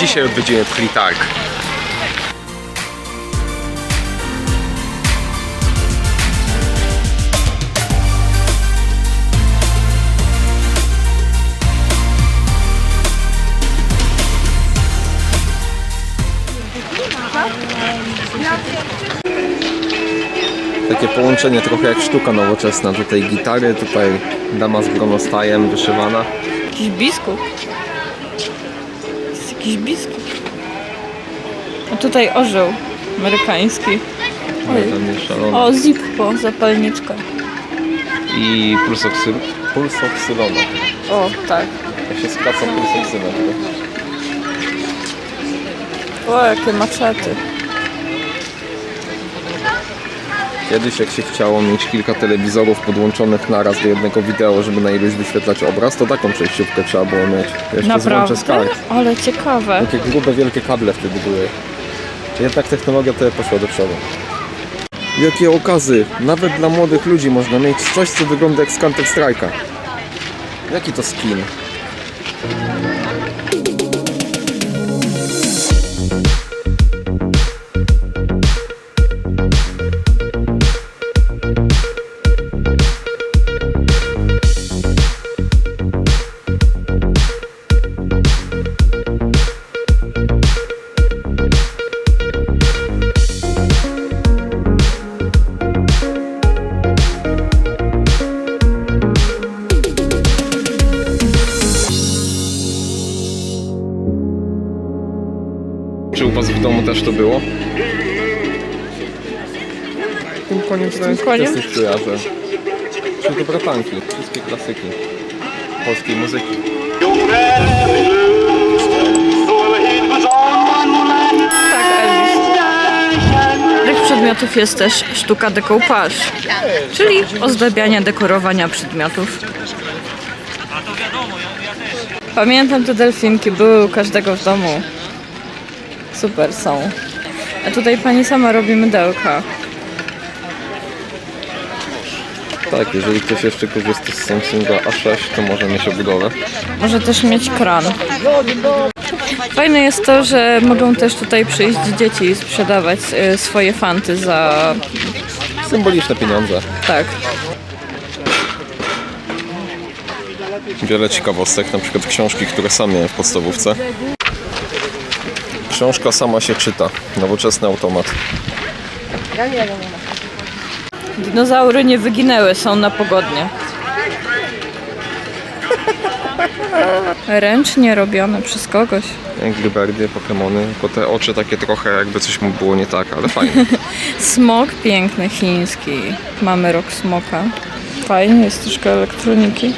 Dzisiaj odwiedzimy Free. Takie połączenie trochę jak sztuka nowoczesna. Tutaj gitary, tutaj dama z gronostajem wyszywana. Jakiś biskup. Jakiś biskup. A tutaj orzeł amerykański. Oj. Tam jest. O, zippo, zapalniczka. I pulsoksy... pulsoksylona. O, tak. Jak się skraca pulsoksyna. O, jakie maczety. Kiedyś jak się chciało mieć kilka telewizorów podłączonych naraz do jednego wideo, żeby na iluś wyświetlać obraz, to taką przejściówkę trzeba było mieć. Jeszcze Naprawdę? z kart. Ale ciekawe. Takie grube, wielkie kable wtedy były. Jednak technologia tutaj poszła do przodu. Jakie okazy! Nawet dla młodych ludzi można mieć coś, co wygląda jak z Counter Strike'a. Jaki to skin? Czy u was w domu też to było? Tym koniem z koniem? też coś kojarzę. Czy to bratanki? Wszystkie klasyki polskiej muzyki. Tak, Elvis. Tych przedmiotów jest też sztuka decoupage, czyli ozdabiania, dekorowania przedmiotów. Pamiętam te delfinki, były u każdego w domu. Super są. A tutaj pani sama robi mydełka. Tak, jeżeli ktoś jeszcze korzysta z Samsunga A6, to może mieć obudowę. Może też mieć kran. Fajne jest to, że mogą też tutaj przyjść dzieci i sprzedawać e, swoje fanty za Symboliczne pieniądze. tak. Wiele ciekawostek, na przykład książki, które sam miałem w podstawówce. Książka sama się czyta. Nowoczesny automat. Dinozaury nie wyginęły, są na pogodnie. Ręcznie robione przez kogoś. Angry Birdy, Pokemony, tylko te oczy takie trochę jakby coś mu było nie tak, ale fajnie. Smok piękny, chiński. Mamy rok smoka. Fajnie, jest troszkę elektroniki.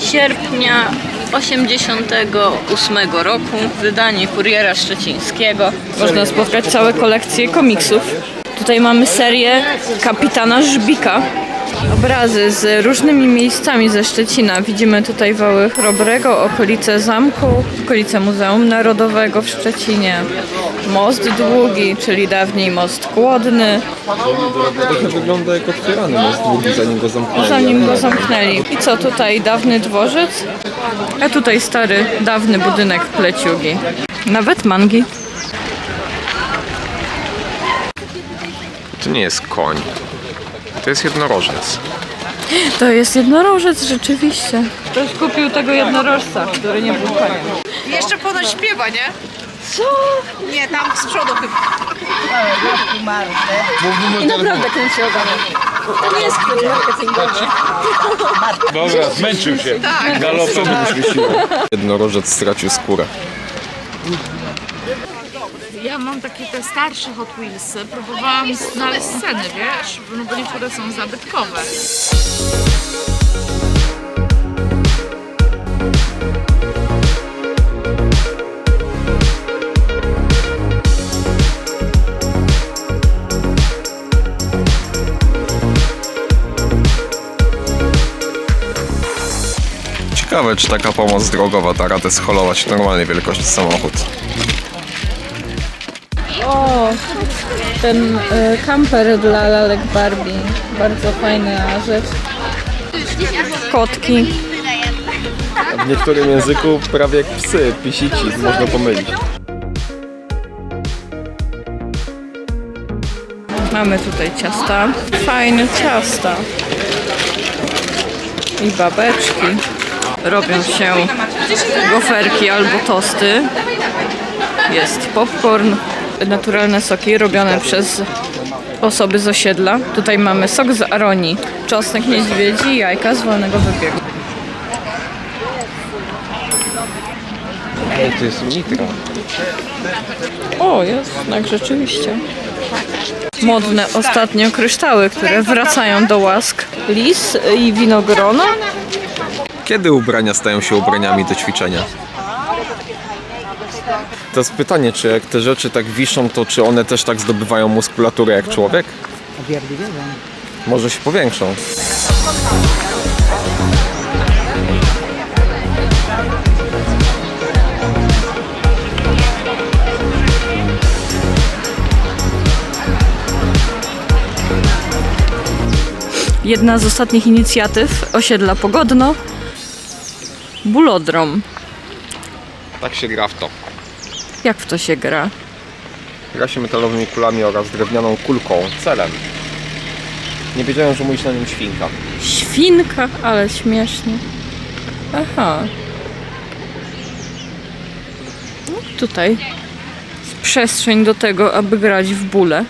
Sierpnia 88 roku wydanie Kuriera Szczecińskiego. Można spotkać całe kolekcje komiksów. Tutaj mamy serię Kapitana Żbika. Obrazy z różnymi miejscami ze Szczecina. Widzimy tutaj wały Chrobrego, okolice zamku, okolice Muzeum Narodowego w Szczecinie, Most długi, czyli dawniej most głodny, Trochę wygląda jak otwierany most długi, zanim go zamknęli. zanim go zamknęli. I co tutaj, dawny dworzec? A tutaj stary, dawny budynek pleciugi. Nawet mangi. To nie jest koń. To jest jednorożec. To jest jednorożec, rzeczywiście. Ktoś kupił tego jednorożca, który nie był koniem. Jeszcze ponoć śpiewa, nie? Co? Nie, tam z przodu chyba. I naprawdę kręci ogonem. To nie jest kwestia marketingowy. Dobra, zmęczył się. Galopem. Jednorożec stracił skórę. Ja mam takie te starsze Hot Wheelsy. Próbowałam znaleźć sceny, wiesz? No bo niektóre są zabytkowe. Ciekawe, czy taka pomoc drogowa da radę scholować normalnej wielkości samochód. O, ten e, kamper dla lalek Barbie. Bardzo fajna rzecz. Kotki. W niektórym języku prawie jak psy, pisici, można pomylić. Mamy tutaj ciasta. Fajne ciasta. I babeczki. Robią się goferki albo tosty. Jest popcorn. Naturalne soki robione przez osoby z osiedla. Tutaj mamy sok z aronii, czosnek niedźwiedzi i jajka z wolnego wybiegu. To jest nitro. O, jest, tak rzeczywiście. Modne ostatnio kryształy, które wracają do łask. Lis i winogrono. Kiedy ubrania stają się ubraniami do ćwiczenia? To jest pytanie, czy jak te rzeczy tak wiszą, to czy one też tak zdobywają muskulaturę jak człowiek? Może się powiększą. Jedna z ostatnich inicjatyw osiedla Pogodno. Bulodrom. Tak się gra w to. Jak w to się gra? Gra się metalowymi kulami oraz drewnianą kulką, celem. Nie wiedziałem, że mówisz na nim świnka. Świnka, ale śmiesznie. Aha. No, tutaj przestrzeń do tego, aby grać w bóle.